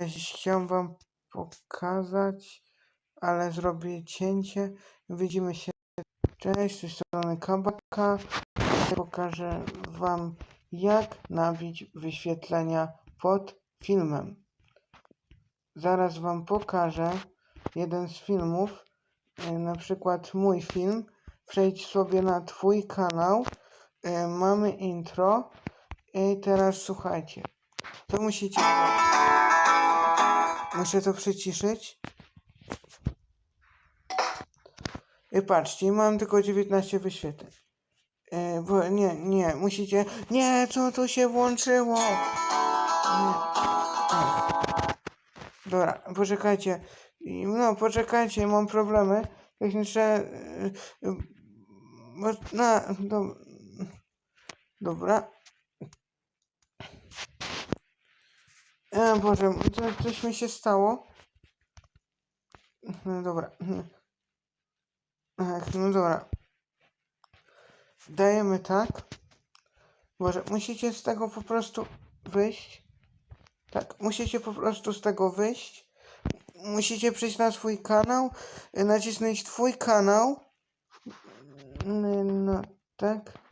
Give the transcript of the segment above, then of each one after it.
chciałem wam pokazać, ale zrobię cięcie. Widzimy się. Cześć, z tej strony Kabaka. Pokażę wam, jak nabić wyświetlenia pod filmem. Zaraz wam pokażę jeden z filmów, y, na przykład mój film. Przejdź sobie na twój kanał. Y, Mamy intro. I teraz słuchajcie. To musicie. Muszę to przyciszyć. I patrzcie, mam tylko 19 wyświetleń. E, bo nie, nie, musicie. Nie, co tu się włączyło? Nie. O. Dobra, poczekajcie. No, poczekajcie, mam problemy techniczne. na, do, dobra. Boże, co, coś mi się stało. No dobra. No dobra. Dajemy tak. Boże, musicie z tego po prostu wyjść. Tak, musicie po prostu z tego wyjść. Musicie przyjść na swój kanał, nacisnąć twój kanał. No tak.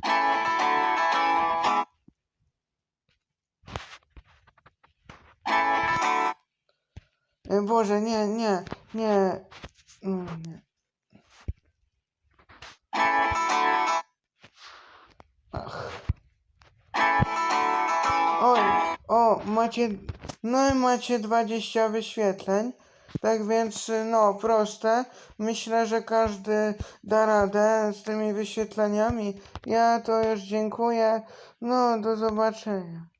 Boże, nie, nie, nie. Mm, nie. Ach. Oj, o, macie, no i macie 20 wyświetleń. Tak więc, no, proste. Myślę, że każdy da radę z tymi wyświetleniami. Ja to już dziękuję. No, do zobaczenia.